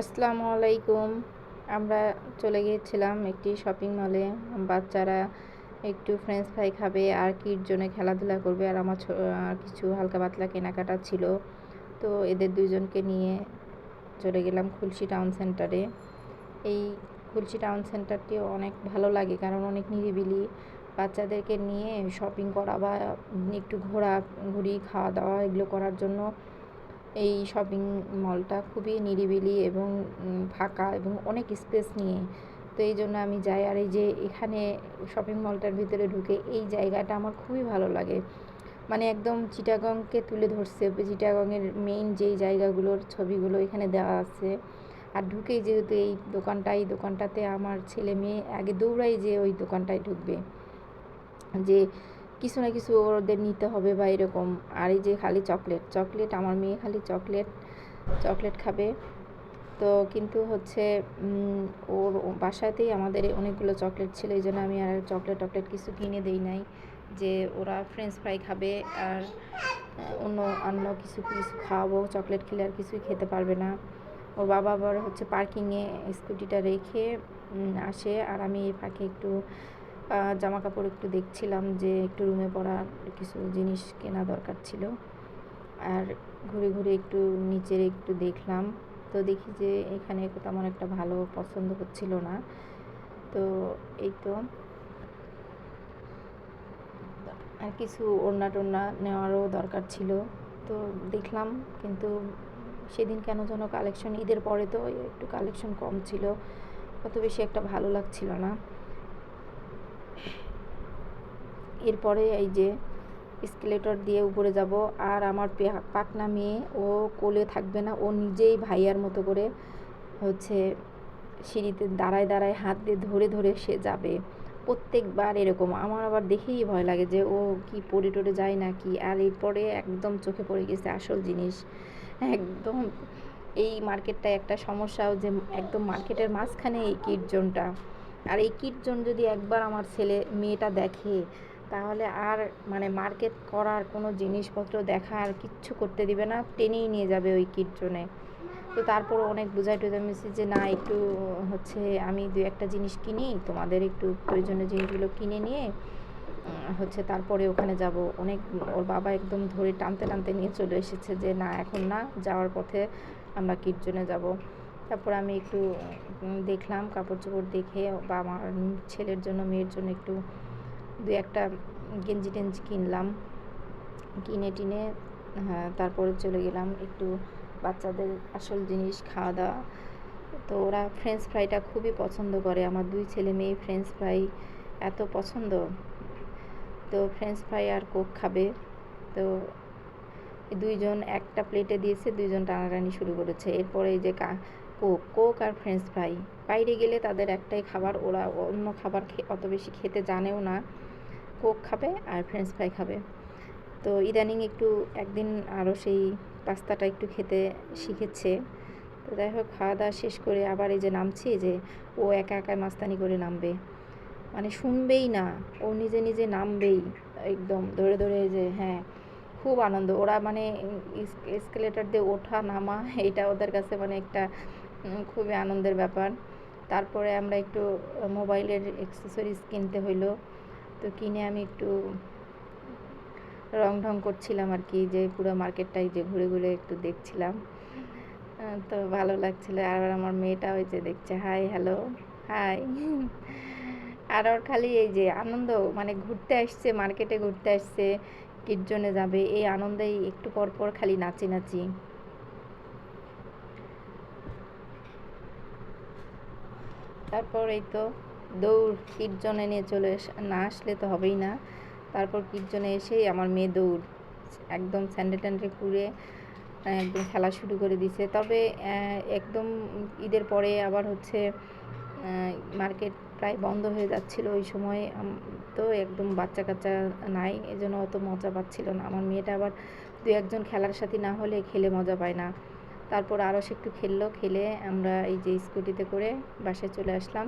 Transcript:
আসসালামু আলাইকুম। আমরা চলে গিয়েছিলাম একটি শপিং মলে বাচ্চারা একটু ফ্রেঞ্চ ফ্রাই খাবে, আর কির জন্য খেলাধুলা করবে, আর আমার কিছু হালকা পাতলা কেনাকাটা ছিল। তো এদের দুজনকে নিয়ে চলে গেলাম খুলশি টাউন সেন্টারে এই খুলশি টাউন সেন্টারটি অনেক ভালো লাগে, কারণ অনেক নিরিবিলি। বাচ্চাদেরকে নিয়ে শপিং করা বা একটু ঘোরা ঘুরি খাওয়া দাওয়া এগুলো করার জন্য এই শপিং মলটা খুবই নিরিবিলি এবং ফাঁকা এবং অনেক স্পেস নিয়ে। তো এই জন্য আমি যাই আর এই যে এখানে শপিং মলটার ভিতরে ঢুকে এই জায়গাটা আমার খুবই ভালো লাগে। মানে একদম চিটাগংকে তুলে ধরছে। চিটাগংয়ের মেইন যেই জায়গাগুলোর ছবিগুলো এখানে দেওয়া আছে। আর ঢুকেই যেহেতু এই দোকানটা, এই দোকানটাতে আমার ছেলে মেয়ে আগে দৌড়াই যে ওই দোকানটায় ঢুকবে। যে কিছু না কিছু ওদের নিতে হবে বা এরকম। আর এই যে খালি চকলেট চকলেট, আমার মেয়ে খালি চকলেট চকলেট খাবে। তো কিন্তু হচ্ছে ওর বাসাতেই আমাদের অনেকগুলো চকলেট ছিল, এই জন্য আমি আর চকলেট টকলেট কিছু কিনে দেই নাই। যে ওরা ফ্রেঞ্চ ফ্রাই খাবে আর অন্য অন্য কিছু কিছু খাওয়াবো, চকলেট খেলে আর কিছুই খেতে পারবে না। ওর বাবা আবার হচ্ছে পার্কিংয়ে স্কুটিটা রেখে আসে। আর আমি এই ফাঁকে একটু জামা কাপড় একটু দেখছিলাম যে একটু রুমে পরার কিছু জিনিস কেনা দরকার ছিল। আর ঘুরে ঘুরে একটু নিচের একটু দেখলাম। তো দেখি যে এখানে তেমন একটা ভালো পছন্দ হচ্ছিল না। তো এই তো। আর কিছু ওড়না টোড়না নেওয়ারও দরকার ছিল। তো দেখলাম, কিন্তু সেদিন কেন যেন কালেকশন ঈদের পরে তো একটু কালেকশন কম ছিল। অত বেশি একটা ভালো লাগছিল না। এরপরে এই যে স্কেলেটর দিয়ে উপরে যাব। আর আমার পাকনা মেয়ে, ও কোলে থাকবে না। ও নিজেই ভাইয়ার মতো করে হচ্ছে সিঁড়িতে দাঁড়ায় দাঁড়ায় হাত দিয়ে ধরে ধরে সে যাবে। প্রত্যেকবার এরকম। আমার আবার দেখেই ভয় লাগে যে ও কি পড়ে টরে যায় না কি আর এরপরে একদম চোখে পড়ে গেছে আসল জিনিস। একদম এই মার্কেটটা একটা সমস্যাও যে একদম মার্কেটের মাঝখানে এই কিট জোনটা আর এই কিট জোন যদি একবার আমার ছেলে মেয়েটা দেখে তাহলে আর মানে মার্কেট করার কোনো জিনিসপত্র দেখা আর কিচ্ছু করতে দিবে না, টেনেই নিয়ে যাবে ওই কিট জোনে। তো তারপর অনেক বোঝাই টুঝাই মিশি যে, না, একটু হচ্ছে আমি দু একটা জিনিস কিনি, তোমাদের একটু প্রয়োজনীয় জিনিসগুলো কিনে নিয়ে হচ্ছে তারপরে ওখানে যাব। অনেক ওর বাবা একদম ধরে টানতে টানতে নিয়ে চলে এসেছে যে, না, এখন না, যাওয়ার পথে আমরা কিটজনে যাব। তারপর আমি একটু দেখলাম, কাপড় চোপড় দেখে বা আমার ছেলের জন্য, মেয়ের জন্য একটু দু একটা গেঞ্জি টেঞ্জি কিনলাম। কিনে টিনে হ্যাঁ তারপরে চলে গেলাম একটু বাচ্চাদের আসল জিনিস খাওয়া দাওয়া। তো ওরা ফ্রেঞ্চ ফ্রাইটা খুবই পছন্দ করে। আমার দুই ছেলে মেয়ে ফ্রেঞ্চ ফ্রাই এত পছন্দ। তো ফ্রেঞ্চ ফ্রাই আর কোক খাবে। তো দুইজন একটা প্লেটে দিয়েছে, দুইজন টানাটানি শুরু করেছে। এরপরে এই যে কোক কোক আর ফ্রেঞ্চ ফ্রাই বাইরে গেলে তাদের একটাই খাবার, ওরা অন্য খাবার অত বেশি খেতে জানেও না। কোক খাবে আর ফ্রেঞ্চ ফ্রাই খাবে। তো ইদানিং একটু একদিন আরও সেই পাস্তাটা একটু খেতে শিখেছে। তো যাই হোক, খাওয়া দাওয়া শেষ করে আবার এই যে নামছি যে ও একা একা মাস্তানি করে নামবে। মানে শুনবেই না, ও নিজে নিজে নামবেই একদম। ধরে ধরে যে হ্যাঁ খুব আনন্দ। ওরা মানে এসকেলেটার দিয়ে ওঠা, নামা, এটা ওদের কাছে মানে একটা খুবই আনন্দের ব্যাপার। তারপরে আমরা একটু মোবাইলের অ্যাক্সেসরিজ কিনতে হইল। তো কিনে আমি একটু রং ঢং করছিলাম আর কি, যে পুরো মার্কেটটাই যে ঘুরে ঘুরে একটু দেখছিলাম। তো ভালো লাগছিল। আর আমার মেয়েটা ওই যে দেখছে, হাই, হ্যালো, হাই। আর ওর খালি এই যে আনন্দ মানে ঘুরতে আসছে, মার্কেটে ঘুরতে আসছে কিটজনে যাবে, এই আনন্দেই একটু পর পর খালি নাচি নাচি। তারপর এই তো দৌড় কীর্তনে নিয়ে চলে না আসলে তো হবেই না। তারপর কীর্তনে এসেই আমার মেয়ে দৌড়, একদম স্যান্ডেল ট্যান্ডেল পুড়ে একদম খেলা শুরু করে দিছে। তবে একদম ঈদের পরে আবার হচ্ছে মার্কেট প্রায় বন্ধ হয়ে যাচ্ছিল ওই সময়। তো একদম বাচ্চা কাচ্চা নাই, এজন্য অত মজা পাচ্ছিল না। আমার মেয়েটা আবার দু একজন খেলার সাথে না হলে খেলে মজা পায় না। তারপর আরও সে একটু খেললো, খেলে আমরা এই যে স্কুটিতে করে বাসায় চলে আসলাম।